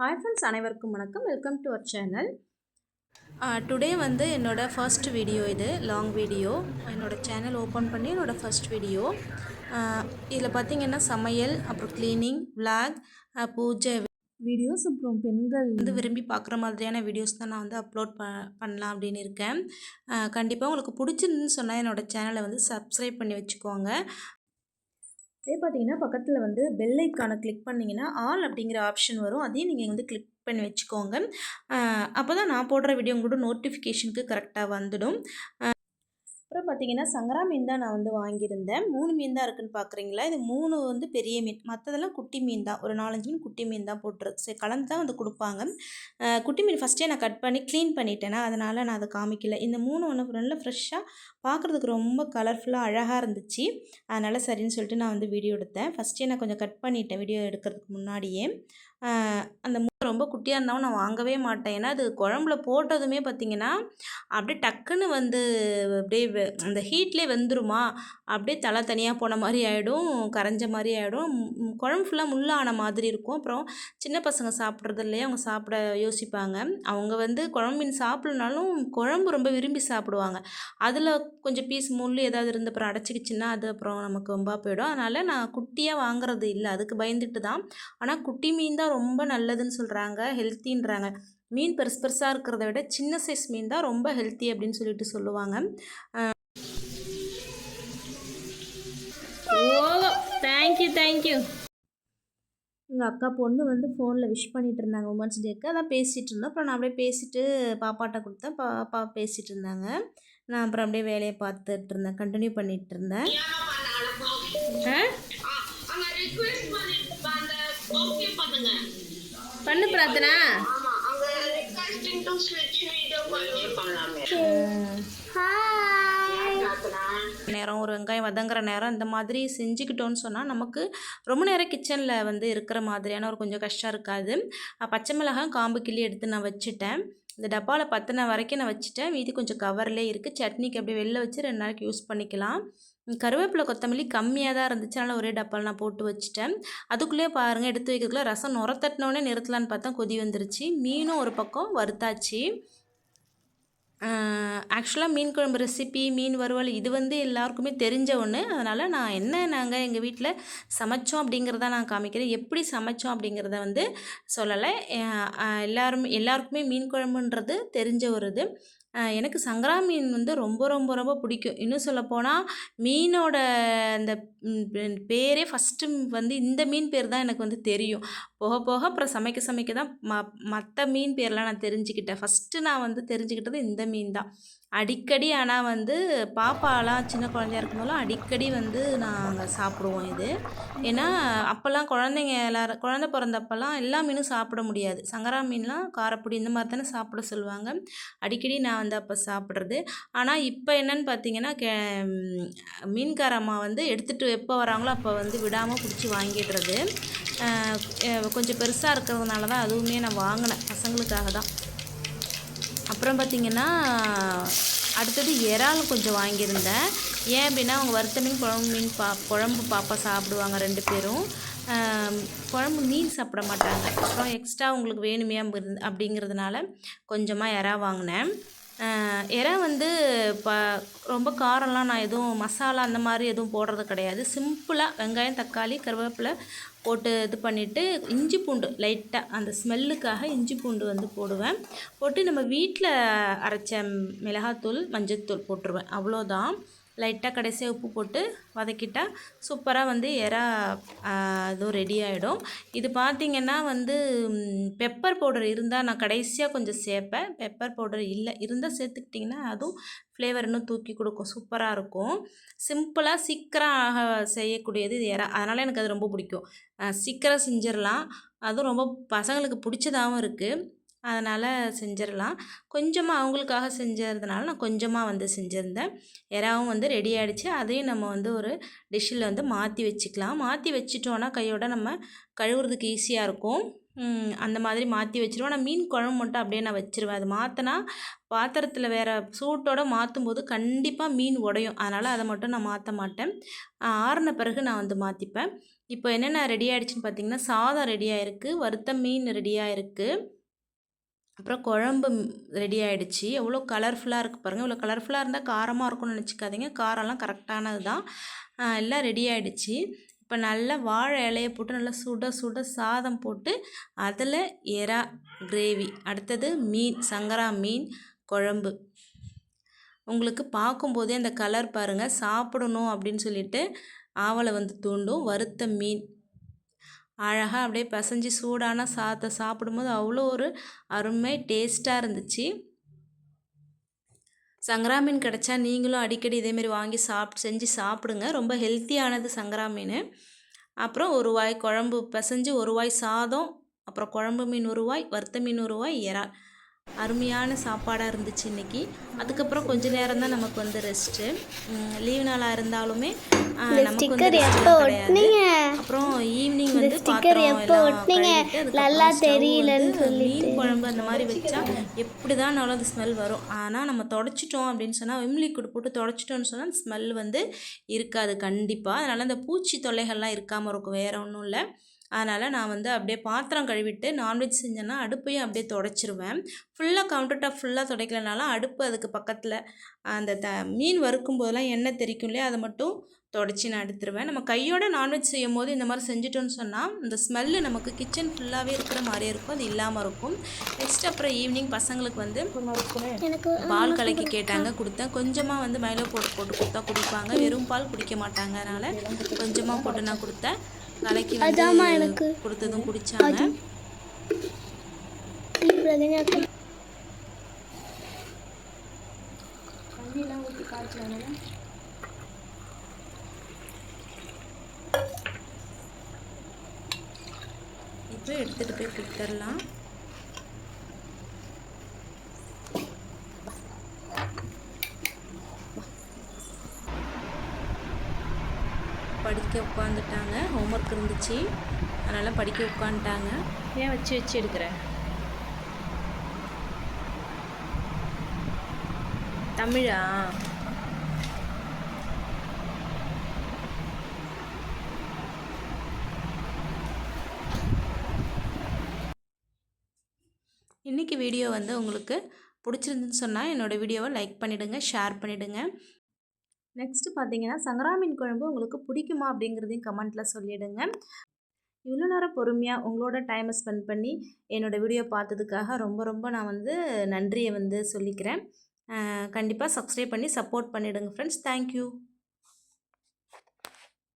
Hi friends அனைவருக்கும் வணக்கம். Welcome to our channel today வந்து என்னோடய ஃபர்ஸ்ட் வீடியோ இது லாங் வீடியோ என்னோட சேனல் ஓப்பன் பண்ணி என்னோடய ஃபர்ஸ்ட் வீடியோ இதில் பார்த்தீங்கன்னா சமையல் அப்புறம் க்ளீனிங் விளாக் பூஜை வீடியோஸ் அப்புறம் பெண்கள் வந்து விரும்பி பார்க்குற மாதிரியான வீடியோஸ் தான் நான் வந்து அப்லோட் ப பண்ணலாம் அப்படின்னு இருக்கேன். கண்டிப்பாக உங்களுக்கு பிடிச்சிருந்துன்னு சொன்னால் என்னோடய சேனலை வந்து சப்ஸ்கிரைப் பண்ணி வச்சுக்கோங்க. அதே பார்த்தீங்கன்னா பக்கத்தில் வந்து பெல் ஐக்கானை கிளிக் பண்ணிங்கன்னா ஆல் அப்படிங்கிற ஆப்ஷன் வரும். அதையும் நீங்கள் வந்து கிளிக் பண்ணி வச்சுக்கோங்க. அப்போ தான் நான் போடுற வீடியோ உங்களோட நோட்டிஃபிகேஷனுக்கு கரெக்டாக வந்துடும். பார்த்தீங்கன்னா சங்கரா மீன் தான் நான் வந்து வாங்கியிருந்தேன். மூணு மீன் தான் இருக்குன்னு பார்க்குறீங்களா இது மூணு வந்து பெரிய மீன். மற்றதெல்லாம் குட்டி மீன் தான். ஒரு நாலஞ்சு மீன் குட்டி மீன் தான் போட்டுரு சரி கலந்து தான் வந்து கொடுப்பாங்க. குட்டி மீன் ஃபஸ்ட்டே நான் கட் பண்ணி க்ளீன் பண்ணிட்டேனா அதனால் நான் அதை காமிக்கல. இந்த மூணு ஒன்று நல்லா ஃப்ரெஷ்ஷாக பார்க்குறதுக்கு ரொம்ப கலர்ஃபுல்லாக அழகாக இருந்துச்சு. அதனால் சரின்னு சொல்லிட்டு நான் வந்து வீடியோ எடுத்தேன். ஃபஸ்ட்டே நான் கொஞ்சம் கட் பண்ணிட்டேன் வீடியோ எடுக்கிறதுக்கு முன்னாடியே. அந்த மூணு ரொம்ப குட்டியாக இருந்தாலும் நான் வாங்கவே மாட்டேன். ஏன்னா அது குழம்புல போட்டதுமே பார்த்திங்கன்னா அப்படியே டக்குன்னு வந்து அப்படியே அந்த ஹீட்லேயே வெந்துருமா? அப்படியே தலை தனியாக போன மாதிரி ஆகிடும் கரைஞ்ச மாதிரி ஆகிடும் குழம்பு ஃபுல்லாக முள்ளான மாதிரி இருக்கும். அப்புறம் சின்ன பசங்க சாப்பிட்றது இல்லையா? அவங்க சாப்பிட யோசிப்பாங்க. அவங்க வந்து குழம்பு மீன் சாப்பிட்லனாலும் குழம்பு ரொம்ப விரும்பி சாப்பிடுவாங்க. அதில் கொஞ்சம் பீஸ் முள் ஏதாவது இருந்து அப்புறம் அடைச்சிக்கிச்சின்னா அது அப்புறம் நமக்கு ரொம்ப போயிடும். அதனால் நான் குட்டியாக வாங்குறது இல்லை. அதுக்கு பயந்துட்டு தான். ஆனால் குட்டி மீன் தான் ரொம்ப நல்லதுன்னு சொல்கிறாங்க ஹெல்த்தின்றாங்க மீன் பெருசு பெருசாக இருக்கிறத விட சின்ன சைஸ் மீன் தான் ரொம்ப ஹெல்த்தி அப்படின்னு சொல்லிட்டு சொல்லுவாங்க. ஓ தேங்க்யூ தேங்க்யூ எங்கள் அக்கா பொண்ணு வந்து ஃபோனில் விஷ் பண்ணிட்டு இருந்தாங்க உமன்ஸ் டேக்கு அதான் பேசிகிட்டு இருந்தோம். அப்புறம் நான் அப்படியே பேசிட்டு பாப்பாட்ட கொடுத்தேன். பாப்பா பேசிகிட்டு இருந்தாங்க. நான் அப்புறம் அப்படியே வேலையை பார்த்துட்டு இருந்தேன். கண்டினியூ பண்ணிட்டு இருந்தேன். ஆ? பண்ணு பிரார்த்தனா ஆமா, அங்க requesting to switch video பண்ணி பண்ணலாமே. பிரார்த்தனா. நேரம் ஒரு வெங்காயம் வதங்குற நேரம் இந்த மாதிரி செஞ்சுக்கிட்டோன்னு சொன்னால் நமக்கு ரொம்ப நேரம் கிச்சனில் வந்து இருக்கிற மாதிரியான ஒரு கொஞ்சம் கஷ்டம் இருக்காது. பச்சை மிளகாய் காம்பு கிள்ளி எடுத்து நான் வச்சுட்டேன். இந்த டப்பாவில் பத்தின வரைக்கும் நான் வச்சுட்டேன். மீதி கொஞ்சம் கவர்லேயே இருக்குது சட்னிக்கு அப்படியே வெளில வச்சு ரெண்டு நாளைக்கு யூஸ் பண்ணிக்கலாம். கருவேப்பிலை கொத்தமல்லி கம்மியாக தான் இருந்துச்சு. அதனால் ஒரே டப்பாவில் நான் போட்டு வச்சுட்டேன். அதுக்குள்ளேயே பாருங்கள் எடுத்து வைக்கிறதுக்குள்ளே ரசம் நுரத்தட்டினோடனே நிறுத்தலான்னு பார்த்தா கொதி வந்துருச்சு. மீனும் ஒரு பக்கம் வறுத்தாச்சு. ஆக்சுவலாக மீன் குழம்பு ரெசிபி மீன் வறுவல் இது வந்து எல்லாருக்குமே தெரிஞ்ச ஒன்று அதனால் நான் என்ன நாங்கள் எங்கள் வீட்டில் சமைச்சோம் அப்படிங்கிறத நான் காமிக்கிறேன். எப்படி சமைச்சோம் அப்படிங்கிறத வந்து சொல்லலை. எல்லாரும் எல்லாருக்குமே மீன் குழம்புன்றது தெரிஞ்ச ஒரு இது. எனக்கு சங்கரா மீன் வந்து ரொம்ப ரொம்ப ரொம்ப பிடிக்கும். இன்னும் சொல்லப்போனால் மீனோட அந்த பேரே ஃபஸ்ட்டு வந்து இந்த மீன் பேர் தான் எனக்கு வந்து தெரியும். போக போக அப்புறம் சமைக்க சமைக்க தான் ம மற்ற மீன் பேர்லாம் நான் தெரிஞ்சுக்கிட்டேன். ஃபஸ்ட்டு நான் வந்து தெரிஞ்சுக்கிட்டது இந்த மீன் தான். அடிக்கடி ஆனால் வந்து பாப்பாலாம் சின்ன குழந்தையா இருக்கும்போதெல்லாம் அடிக்கடி வந்து நாங்கள் சாப்பிடுவோம் இது. ஏன்னா அப்போல்லாம் குழந்தைங்க எல்லாரும் குழந்த பிறந்தப்பெல்லாம் எல்லா மீனும் சாப்பிட முடியாது. சங்கரா மீன்லாம் காரப்பொடி இந்த மாதிரி தானே சாப்பிட சொல்லுவாங்க. அடிக்கடி நான் வந்து அப்போ சாப்பிட்றது. ஆனால் இப்போ என்னன்னு பார்த்தீங்கன்னா கே மீன்கார அம்மா வந்து எடுத்துகிட்டு எப்போ வராங்களோ அப்போ வந்து விடாமல் பிடிச்சி வாங்கிடுறது. கொஞ்சம் பெருசாக இருக்கிறதுனால தான் அதுவுமே நான் வாங்கினேன். பசங்களுக்காக தான். அப்புறம் பார்த்திங்கன்னா அடுத்தது இறால் கொஞ்சம் வாங்கியிருந்தேன். ஏன் அப்படின்னா அவங்க வறுத்த மீன் குழம்பு மீன் பா குழம்பு பாப்பா சாப்பிடுவாங்க ரெண்டு பேரும். குழம்பு மீன் சாப்பிட மாட்டாங்க. அப்புறம் எக்ஸ்ட்ரா அவங்களுக்கு வேணுமே அப்படிங்கிறதுனால கொஞ்சமாக இறா வாங்கினேன். இறா வந்து ப ரொம்ப காரம்லாம் நான் எதுவும் மசாலா அந்த மாதிரி எதுவும் போடுறது கிடையாது. சிம்பிளாக வெங்காயம் தக்காளி கருவேப்பிலை போட்டு இது பண்ணிவிட்டு இஞ்சி பூண்டு லைட்டாக அந்த ஸ்மெல்லுக்காக இஞ்சி பூண்டு வந்து போடுவேன். போட்டு நம்ம வீட்டில் அரைச்ச மிளகாத்தூள் மஞ்சத்தூள் போட்டுருவேன். அவ்வளோதான். லைட்டாக கடைசியாக உப்பு போட்டு வதக்கிட்டால் சூப்பராக வந்து எறா அதுவும் ரெடி ஆகிடும் இது பார்த்திங்கன்னா வந்து பெப்பர் பவுடர் இருந்தால் நான் கடைசியாக கொஞ்சம் சேர்ப்பேன் பெப்பர் பவுடர் இல்லை இருந்தால் சேர்த்துக்கிட்டிங்கன்னா அதுவும் ஃப்ளேவர் இன்னும் தூக்கி கொடுக்கும். சூப்பராக இருக்கும். சிம்பிளாக சீக்கிரம் ஆக செய்யக்கூடியது இது எறா. அதனால் எனக்கு அது ரொம்ப பிடிக்கும். சீக்கிரம் செஞ்சிடலாம் அதுவும் ரொம்ப பசங்களுக்கு பிடிச்சதாகவும் இருக்குது அதனால் செஞ்சிடலாம் கொஞ்சமாக அவங்களுக்காக செஞ்சதுனால நான் கொஞ்சமாக வந்து செஞ்சுருந்தேன். எறாவும் வந்து ரெடி ஆகிடுச்சு அதையும் நம்ம வந்து ஒரு டிஷ்ஷில் வந்து மாற்றி வச்சுக்கலாம். மாற்றி வச்சிட்டோன்னா கையோட நம்ம கழுவுறதுக்கு ஈஸியாக இருக்கும். அந்த மாதிரி மாற்றி வச்சுருவோம். ஆனால் மீன் குழம்பு மட்டும் அப்படியே நான் வச்சுருவேன். அது மாற்றினா பாத்திரத்தில் வேறு சூட்டோட மாற்றும் போது கண்டிப்பாக மீன் உடையும். அதனால் அதை மட்டும் நான் மாற்ற மாட்டேன். ஆறின பிறகு நான் வந்து மாற்றிப்பேன் இப்போ என்னென்ன ரெடி ஆகிடுச்சின்னு பார்த்தீங்கன்னா சாதம் ரெடி ஆகிருக்கு வறுத்த மீன் ரெடி ஆகிருக்கு அப்புறம் குழம்பு ரெடி ஆகிடுச்சி எவ்வளோ கலர்ஃபுல்லாக இருக்குது பாருங்கள் இவ்வளோ கலர்ஃபுல்லாக இருந்தால் காரமாக இருக்கும்னு நினச்சிக்காதீங்க. காரம்லாம் கரெக்டானது தான் எல்லாம் ரெடி ஆகிடுச்சி இப்போ நல்லா வாழை இலையை போட்டு நல்லா சுட சுட சாதம் போட்டு அதில் எறா கிரேவி அடுத்தது மீன் சங்கரா மீன் குழம்பு. உங்களுக்கு பார்க்கும்போதே அந்த கலர் பாருங்கள் சாப்பிடணும் அப்படின்னு சொல்லிட்டு ஆவலை வந்து தூண்டும். வறுத்த மீன். அழகாக அப்படியே பிசைஞ்சு சூடான சாதத்தை சாப்பிடும்போது அவ்வளோ ஒரு அருமை டேஸ்ட்டாக இருந்துச்சு. சங்கரா மீன் கிடச்சா நீங்களும் அடிக்கடி இதேமாரி வாங்கி சாப் செஞ்சு சாப்பிடுங்க. ரொம்ப ஹெல்த்தியானது சங்கரா மீன். அப்புறம் ஒரு வாய் குழம்பு பிசைஞ்சு ஒரு வாய் சாதம் அப்புறம் குழம்பு மீன் ஒரு வாய் வறுத்த மீன் ஒரு வாய் இறால். அருமையான சாப்பாடாக இருந்துச்சு இன்றைக்கி அதுக்கப்புறம் கொஞ்ச நேரம் தான் நமக்கு வந்து ரெஸ்ட்டு லீவ் நாளாக இருந்தாலுமே நமக்கு வந்து sticker rest எப்போ எல்லாம் கிடையாது. ஒட்டுனீங்க? அப்புறம் பாத்திரம் எப்போ ஒட்டுனீங்க? நல்லா தெரியலன்னு வந்து மீன் குழம்பு அந்த மாதிரி வச்சா எப்படி தான் அது ஸ்மெல் வரும். ஆனால் நம்ம தொடச்சிட்டோம் அப்படின்னு சொன்னால் விம் லிக்விட் போட்டு தொடச்சிட்டோம்னு சொன்னால் ஸ்மெல் வந்து இருக்காது கண்டிப்பாக அதனால் அந்த பூச்சி தொல்லைகள்லாம் இருக்காமல் இருக்கும் வேறு ஒன்றும் இல்லை. அதனால் நான் வந்து அப்படியே பாத்திரம் கழுவிட்டு நான்வெஜ் செஞ்சேன்னா அடுப்பையும் அப்படியே தொடச்சிருவேன். ஃபுல்லாக கவுண்டர் டாப் ஃபுல்லாக துடைக்கலனாலும் அடுப்பு அதுக்கு பக்கத்தில் அந்த த மீன் வறுக்கும் போதெல்லாம் எண்ணெய் தெரிக்கும் இல்லையா அதை மட்டும் தொடச்சி நான் எடுத்துருவேன். நம்ம கையோட நான்வெஜ் செய்யும் போது இந்த மாதிரி செஞ்சுட்டோன்னு சொன்னால் இந்த ஸ்மெல்லு நமக்கு கிச்சன் ஃபுல்லாகவே இருக்கிற மாதிரியே இருக்கும் அது இல்லாமல் இருக்கும். நெக்ஸ்ட் அப்புறம் ஈவினிங் பசங்களுக்கு வந்து எனக்கு பால் கலக்கி கேட்டாங்க கொடுத்தேன். கொஞ்சமாக வந்து மைலோ போட்டு போட்டு கொடுத்தா குடிப்பாங்க. வெறும் பால் குடிக்க மாட்டாங்க அதனால் கொஞ்சமாக போட்டு நான் கொடுத்தேன். கலக்கி அதாம்மா எனக்கு. கொடுத்ததும் குடித்தாங்க பிரகன்யாக்கு இப்போ எடுத்துகிட்டு போய் கொடுத்துடலாம். உட்காந்துட்டாங்க ஹோம் ஒர்க் இருந்துச்சு. அதனால் படிக்க உட்காந்துட்டாங்க ஏன் வச்சு வச்சு எடுக்கிற? தமிழா? இன்றைக்கி வீடியோ வந்து உங்களுக்கு பிடிச்சிருந்துன்னு சொன்னால் என்னோடய வீடியோவை லைக் பண்ணிவிடுங்க ஷேர் பண்ணிவிடுங்க நெக்ஸ்ட்டு பார்த்தீங்கன்னா சங்கராமீன் குழம்பு உங்களுக்கு பிடிக்குமா அப்படிங்கிறதையும் கமெண்ட்டில் சொல்லிவிடுங்க இவ்வளோ நேரம் பொறுமையாக உங்களோட டைமை ஸ்பெண்ட் பண்ணி என்னோடய வீடியோ பார்த்ததுக்காக ரொம்ப ரொம்ப நான் வந்து நன்றியை வந்து சொல்லிக்கிறேன். கண்டிப்பாக சப்ஸ்கிரைப் பண்ணி சப்போர்ட் பண்ணிவிடுங்க ஃப்ரெண்ட்ஸ் தேங்க்யூ